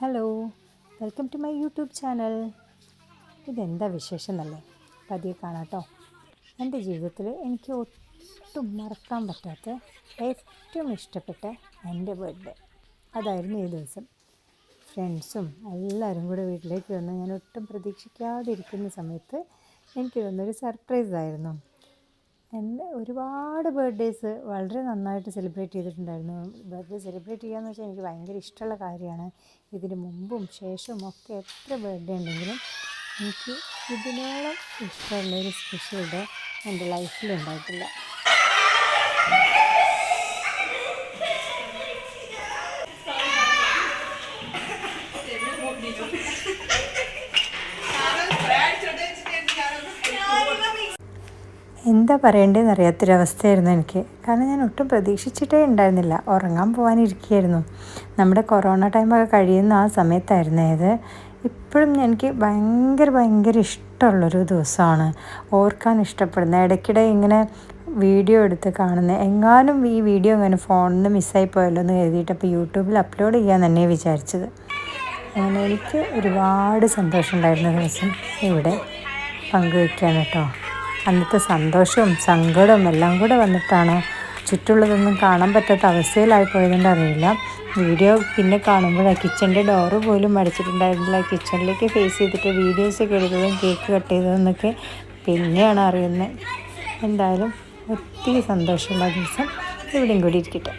Hello welcome to my YouTube channel ഇതെന്താ വിശേഷം എന്നല്ലേ പതിയെ കാണാട്ടോ. എന്റെ ജീവിതത്തിൽ എനിക്ക് ഒട്ടും മറക്കാൻ പറ്റാത്ത ഏറ്റവും ഇഷ്ടപ്പെട്ട എന്റെ ബർത്ത്ഡേ അതായിരുന്നു ഈ ദിവസം. ഫ്രണ്ട്സും എല്ലാവരും കൂടെ വീട്ടിലേക്ക് വന്ന് ഞാൻ ഒട്ടും പ്രതീക്ഷിക്കാതിരിക്കുന്ന സമയത്ത് എനിക്ക് തന്നൊരു സർപ്രൈസ് ആയിരുന്നു. എന്റെ ഒരുപാട് ബർത്ത്ഡേയ്സ് വളരെ നന്നായിട്ട് സെലിബ്രേറ്റ് ചെയ്തിട്ടുണ്ടായിരുന്നു. ബർത്ത്ഡേ സെലിബ്രേറ്റ് ചെയ്യാന്ന് വെച്ചാൽ എനിക്ക് ഭയങ്കര ഇഷ്ടമുള്ള കാര്യമാണ്. ഇതിന് മുമ്പും ശേഷവും ഒക്കെ എത്ര ബർത്ത്ഡേ ഉണ്ടെങ്കിലും എനിക്ക് ഇതിനോളം ഇഷ്ടമുള്ളൊരു സ്പെഷ്യൽ ഡേ എന്റെ ലൈഫിൽ ഉണ്ടായിട്ടില്ല. എന്താ പറയേണ്ടതെന്ന് അറിയാത്തൊരവസ്ഥയായിരുന്നു എനിക്ക്. കാരണം ഞാൻ ഒട്ടും പ്രതീക്ഷിച്ചിട്ടേ ഉണ്ടായിരുന്നില്ല. ഉറങ്ങാൻ പോകാനിരിക്കുകയായിരുന്നു നമ്മുടെ കൊറോണ ടൈമൊക്കെ കഴിയുന്ന ആ സമയത്തായിരുന്നു ഇത്. ഇപ്പോഴും എനിക്ക് ഭയങ്കര ഭയങ്കര ഇഷ്ടമുള്ളൊരു ദിവസമാണ്. ഓർക്കാൻ ഇഷ്ടപ്പെടുന്ന ഇടയ്ക്കിടെ ഇങ്ങനെ വീഡിയോ എടുത്ത് കാണുന്ന എങ്ങാനും ഈ വീഡിയോ ഇങ്ങനെ ഫോണിൽ നിന്ന് മിസ്സായി പോയല്ലോ എന്ന് കരുതിയിട്ട് അപ്പോൾ യൂട്യൂബിൽ അപ്ലോഡ് ചെയ്യാൻ തന്നെ വിചാരിച്ചത്. അങ്ങനെ എനിക്ക് ഒരുപാട് സന്തോഷമുണ്ടായിരുന്ന ദിവസം ഇവിടെ പങ്കുവയ്ക്കാൻ കേട്ടോ. അന്നത്തെ സന്തോഷവും സങ്കടവും എല്ലാം കൂടെ വന്നിട്ടാണ് ചുറ്റുള്ളതൊന്നും കാണാൻ പറ്റാത്ത അവസ്ഥയിലായി പോയതുകൊണ്ട് അറിയില്ല. വീഡിയോ പിന്നെ കാണുമ്പോഴാണ് കിച്ചന്റെ ഡോറ് പോലും അടച്ചിട്ടുണ്ടായിരുന്നില്ല. കിച്ചണിലേക്ക് ഫേസ് ചെയ്തിട്ട് വീഡിയോസൊക്കെ എടുത്തതും കേക്ക് കട്ട് ചെയ്തതെന്നൊക്കെ പിന്നെയാണ് അറിയുന്നത്. എന്തായാലും ഒത്തിരി സന്തോഷമുള്ള ദിവസം. ഇവിടെയും കൂടി ഇരിക്കട്ടെ.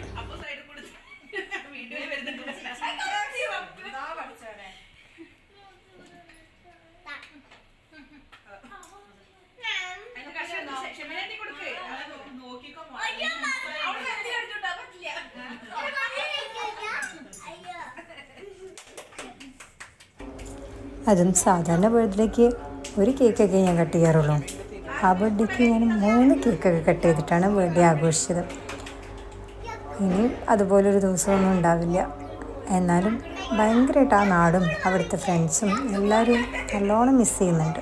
അതും സാധാരണ ബർത്ത്ഡേക്ക് ഒരു കേക്കൊക്കെ ഞാൻ കട്ട് ചെയ്യാറുള്ളൂ. ആ ബർത്ത്ഡേക്ക് ഞാൻ മൂന്ന് കേക്കൊക്കെ കട്ട് ചെയ്തിട്ടാണ് ബർത്ത്ഡേ ആഘോഷിച്ചത്. ഇനിയും അതുപോലൊരു ദിവസമൊന്നും ഉണ്ടാവില്ല. എന്നാലും ഭയങ്കരമായിട്ട് ആ നാടും അവിടുത്തെ ഫ്രണ്ട്സും എല്ലാവരും നല്ലോണം മിസ് ചെയ്യുന്നുണ്ട്.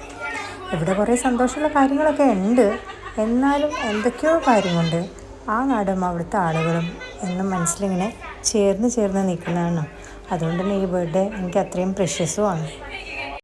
ഇവിടെ കുറേ സന്തോഷമുള്ള കാര്യങ്ങളൊക്കെ ഉണ്ട്. എന്നാലും എന്തൊക്കെയോ കാര്യമുണ്ട് ആ നാടും അവിടുത്തെ ആളുകളും എന്നും മനസ്സിലിങ്ങനെ ചേർന്ന് ചേർന്ന് നിൽക്കുന്നതാണ്. അതുകൊണ്ട് തന്നെ ഈ ബർത്ത്ഡേ എനിക്ക് അത്രയും പ്രഷ്യസുമാണ്